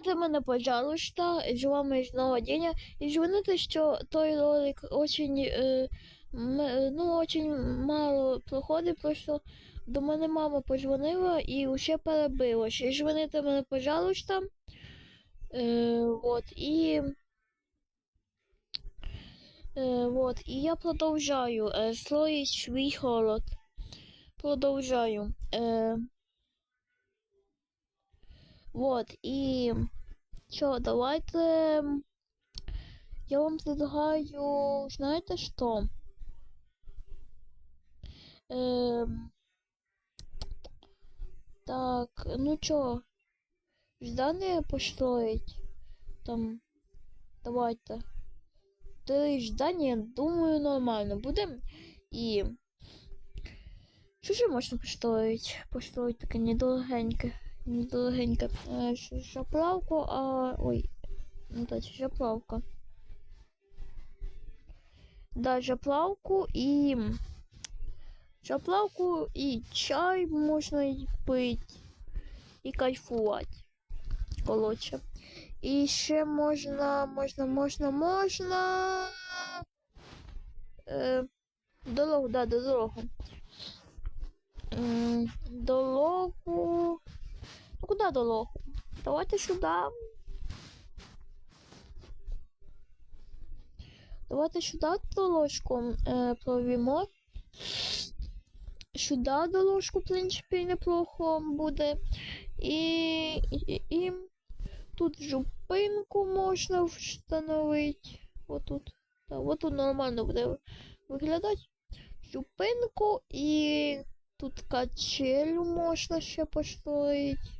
дзвоните мене, пожалуйста, желаю знову дня. І дзвоните, що той ролик очень, е, е, ну, очень мало проходить, просто до мене мама подзвонила і усе перебилось. І дзвоните мене, пожалуйста. Е, вот, і... Е, вот, і я продовжаю е, строїть свій холод. Продовжаю. Е, вот, і... Що, давайте... Я вам предлагаю, знаєте що? Ем... Так, ну чё, здание построить? Там, давайте. Три здання, думаю, нормально буде. І... Що ще можна построить? Построить таке недорогеньке. Недорогеньке. Е, а... Ой, ну так, заправка. Да, заправку і... Заправку і чай можна пити. І кайфувати. Коротше. І ще можна, можна, можна, можна. Е, дорогу, да, до дорогу. Дорогу. Ну куди дорогу? Давайте сюди. Давайте сюди дорожку е, провімо. Сюди дорожку, в принципі, неплохо буде. І, і, і тут зупинку можна встановити. Отут. Так, отут нормально буде виглядати. Зупинку і тут качелю можна ще построїти.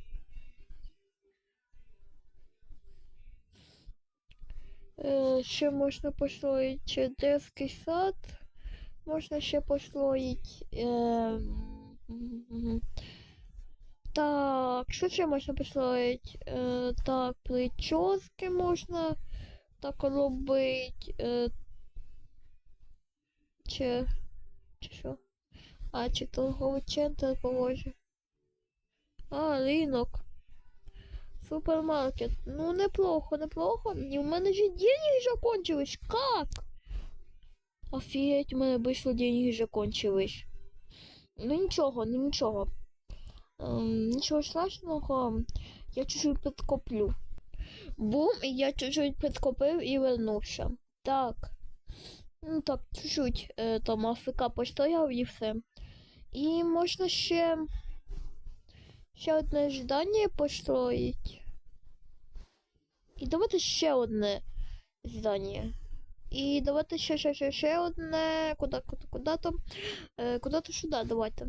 Ще можна построїти ще детський сад. Можна ще построїти. Е, так, що ще можна построїти? Е, так, прически можна так робити. Е, чи, чи що? А, чи торговий центр положи. А, ринок. Супермаркет. Ну, неплохо, неплохо. І в мене же деньги закончились. Как? Офігеть, у мене быстро деньги закончились. Ну нічого, ну нічого. Ем, нічого страшного. Я чуть-чуть підкоплю. Бум, і я чуть-чуть підкопив і вернувся. Так. Ну так, чуть-чуть е, там АФК постояв і все. І можна ще ще одне здання построїть. І давайте ще одне здання. І давайте ще, ще, ще, ще одне. Куда, куда, куда там? Е, куда-то сюди, давайте.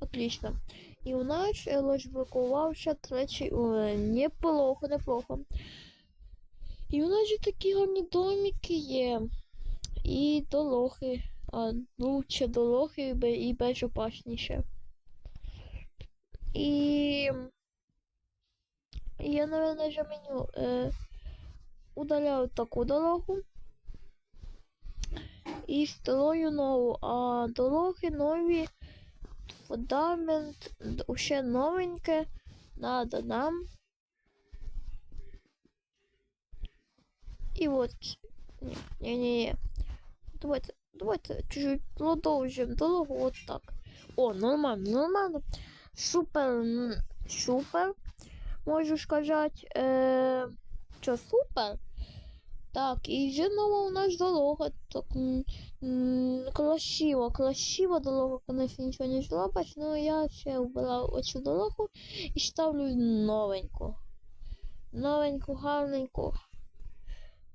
Отлично. І у нас розблокувався третій уровень. Неплохо, неплохо. І у нас же такі гарні домики є. І дороги. А, лучше дороги і бе- і безопасніше. І я, наверное, заменю. Е, удаляю таку дорогу. І строю нову, а дороги нові, фундамент, ще новеньке, надо нам. І от, ні, ні, ні, ні. Давайте, давайте чуть-чуть продовжимо дорогу от так. О, нормально, нормально. Супер, супер, можу сказати. Е, що, супер? Так, і вже у нас дорога. Так, красиво, красиво дорога, конечно, нічого не зробиш, але я ще вбирав оцю дорогу і ставлю новеньку. Новеньку, гарненьку.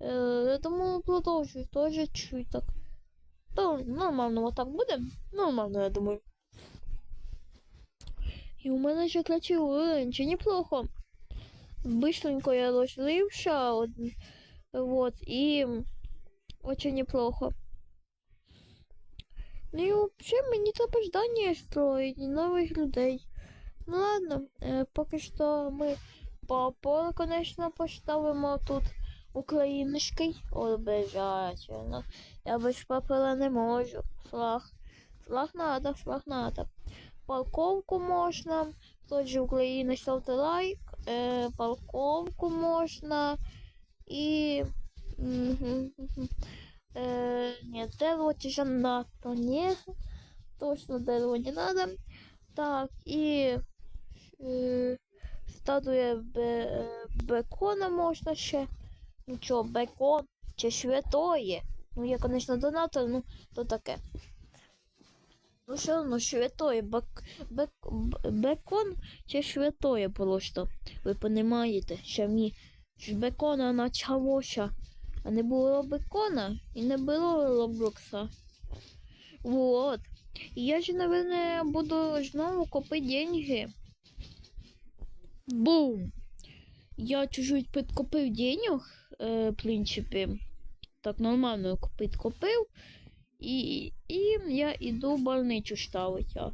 Е, тому продовжую теж чуть так. То нормально отак буде. Нормально, я думаю. І у мене ще третій уровень, чи неплохо. Быстренько я розлився, от, вот, і очень неплохо. Ну і взагалі мені треба здання строїть, і нових людей. Ну ладно, е, поки що ми по полу, конечно, поставимо тут український. Обижательно. Я без папера не можу. Флаг. Флаг надо, флаг надо. Парковку можна. Тот же Україна ставте лайк. е, парковку можна і. мгм. Е, ні, дерево чи надто ні. Точно дерево не надо. Так, і е, статуя е, бекона можна ще. Ну чо, бекон чи святоє? Ну, я, конечно, донатор, ну, то таке. Ну, все одно святоє, бек, бек, бекон чи святоє просто. Ви розумієте, що мені з бекона почалося, а не було бекона і не було Роблокса. Вот. І я ж, наверное, буду знову копити деньги. Бум! Я чуть-чуть підкопив денег, е, в принципі. Так нормально підкопив. І, і я іду в ставити. А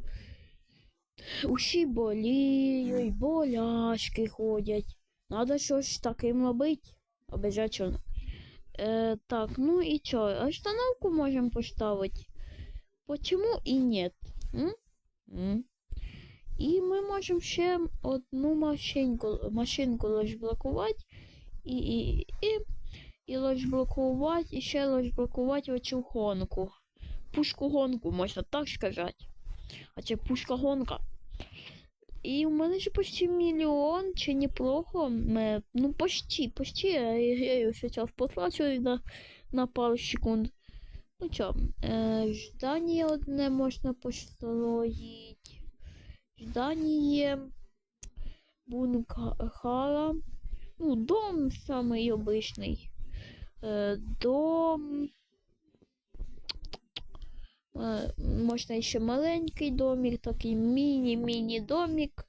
Усі боліють, боляшки ходять. Надо щось таким робити. Обязательно. Е, так, ну і що? Остановку можемо поставити. Почему і нет? І ми можемо ще одну машинку, машинку розблокувати і, і, і, і розблокувати, і ще розблокувати оцю гонку. Пушку гонку, можна так сказати. А це пушка гонка. І у мене ж почти мільйон, чи неплохо. Ме- Ну, почти, почти. Я, його зараз потрачу на, на пару секунд. Ну чо, е, ждання одне можна построїть. Ждання бункара. Ну, дом самий обичний. Е, дом. Е, можна ще маленький домик, такий міні-міні домик.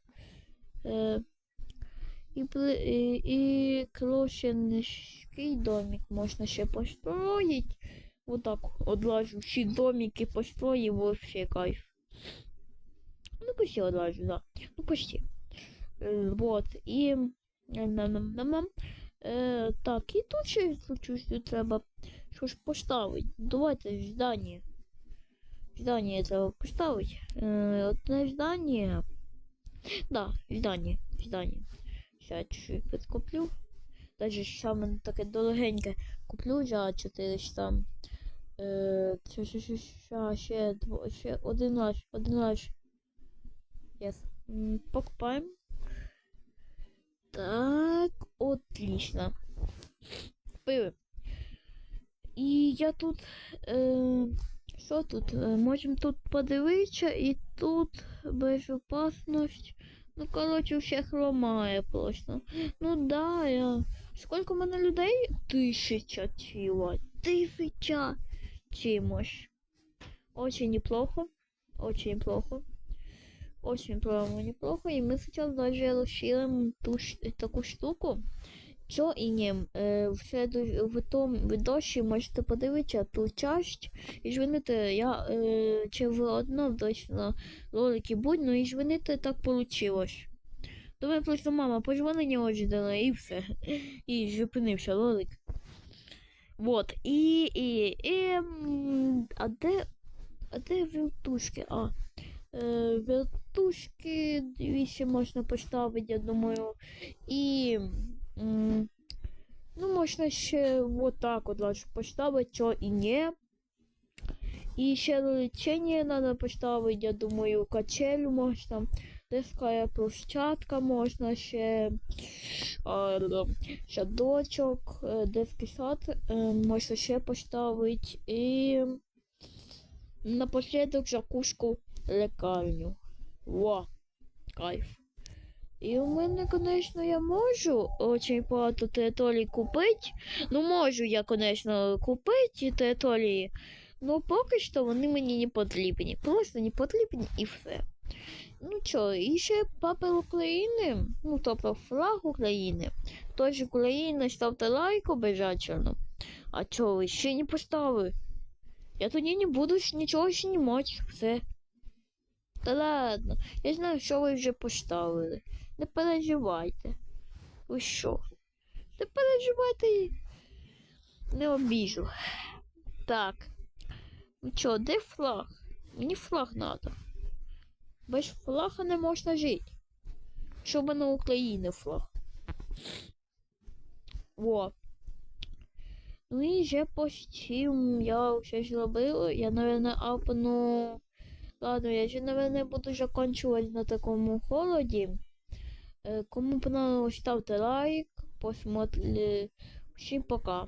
Е, і, і, і крошенський домик можна ще построїть. Вот так одлажу. Всі домики построїв, вообще кайф. Ну, почти одлажу, да. Ну, почти. Вот. І... Е, так, і тут ще щось треба щось поставити. Давайте здання. Здання треба поставити. Е, одне здання. Да, здання. Здання. Сейчас чуть-чуть підкуплю. Даже саме таке дорогеньке куплю за 400. Е, ще, ще, ще, ще, ще, ще один раз, один раз. Yes. М, Покупаем. Так, отлично. Купили. І я тут. Е, що тут? Е, можемо тут подивитися і тут безопасність. Ну, коротше, всіх ламає просто. Ну да, я. Сколько в мене людей? Тисяча тіла. Тисяча чимось. Очень неплохо. Очень неплохо. Очень прямо неплохо. И мы сейчас даже расширим ту ш- таку штуку. Що і е, в, следу- в тому відосі можете подивитися ту часть. І звинити, я е, чи в одному точно ролики будь, ну і звинити так. До мене просто мама очі дала і все. І зупинився ролик. Вот. І, і, і, а де, а де вертушки? А, е, вертушки, дивіться, можна поставити, я думаю. І, ну, можна ще вот так от лише поставити, що і не. І ще лечення треба поставити, я думаю, качелю можна. Детская площадка можна ще. А, садочок, е, детський сад е, можна ще поставити. І напослідок закуску лекарню. Во, кайф. І у мене, звісно, я можу очень багато територій купити. Ну, можу я, звісно, купити території. Ну, поки що вони мені не потрібні. Просто не потрібні і все. Ну що, і ще папа України, ну тобто флаг України. Тож України ставте лайк обов'язково. А чого ви ще не поставили? Я тоді не буду нічого знімати, все. Та ладно, я знаю, що ви вже поставили. Не переживайте. Ви що? Не переживайте. Не обіжу. Так. Ну що, де флаг? Мені флаг надо. Без флага не можна жити. Що в мене України флаг. Во. Ну і вже почти я все зробив. Я, наверное, апну. Ладно, я ще, наверное, буду закінчувати на такому холоді. Е, Кому понравилось, ставте лайк, посмотрели. Всім пока.